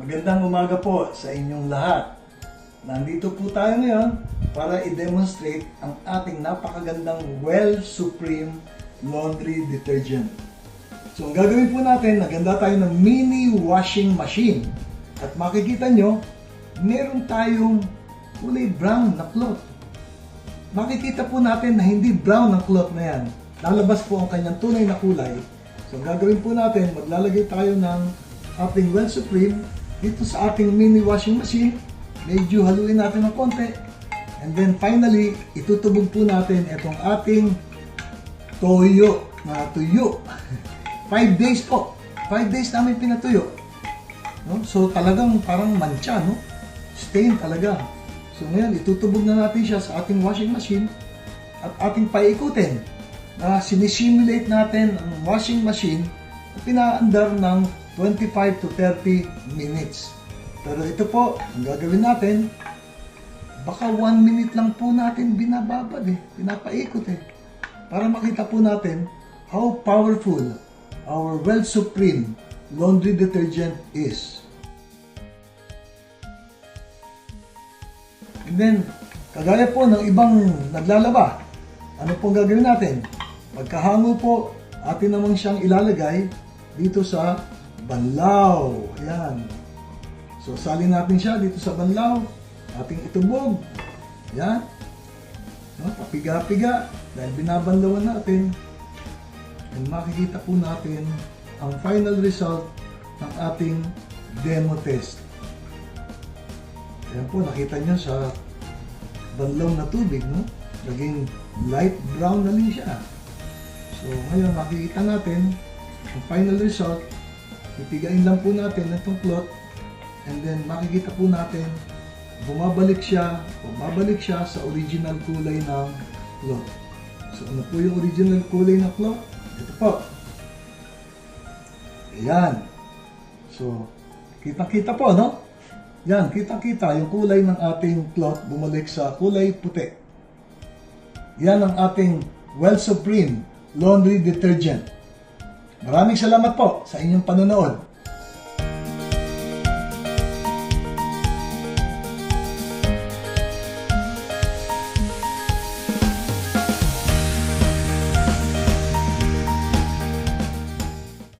Magandang umaga po sa inyong lahat. Nandito po tayo ngayon para i-demonstrate ang ating napakagandang Well Supreme Laundry Detergent. So ang gagawin po natin, naganda tayo ng mini washing machine. At makikita nyo, meron tayong kulay brown na cloth. Makikita po natin na hindi brown ang cloth na yan. Lalabas po ang kanyang tunay na kulay. So ang gagawin po natin, maglalagay tayo ng ating Well Supreme dito sa ating mini washing machine. Medyo haluin natin ng konti. And then finally, itutubog po natin itong ating toyo na tuyo. 5 days po. 5 days namin pinatuyo. No? So talagang parang mancha, no? Stain talaga. So ngayon, itutubog na natin siya sa ating washing machine at ating paikutin na sinisimulate natin ang washing machine na pinaandar ng 25 to 30 minutes. Pero ito po, ang gagawin natin, baka 1 minute lang po natin binababad eh, pinapaikot eh. Para makita po natin how powerful our Well Supreme laundry detergent is. And then, kagaya po ng ibang naglalaba, ano pong gagawin natin? Pagkahango po, atin namang siyang ilalagay dito sa banlaw. Ayan. So, salin natin siya dito sa banlaw. Ating itubog. Ayan. No, papiga-piga. Dahil binabanlawan natin. And makikita po natin ang final result ng ating demo test. Ayan po, nakita nyo sa banlaw na tubig, no? Naging light brown na rin siya. So, ngayon makikita natin ang final result. Pipigain lang po natin itong cloth and then makikita po natin bumabalik siya o babalik siya sa original kulay ng cloth. So, ano po yung original kulay ng cloth? Ito po. Ayan. So, kita-kita po, no? Yan, kitang-kita yung kulay ng ating cloth bumalik sa kulay puti. Yan ang ating Well Supreme Laundry Detergent. Maraming salamat po sa inyong panonood.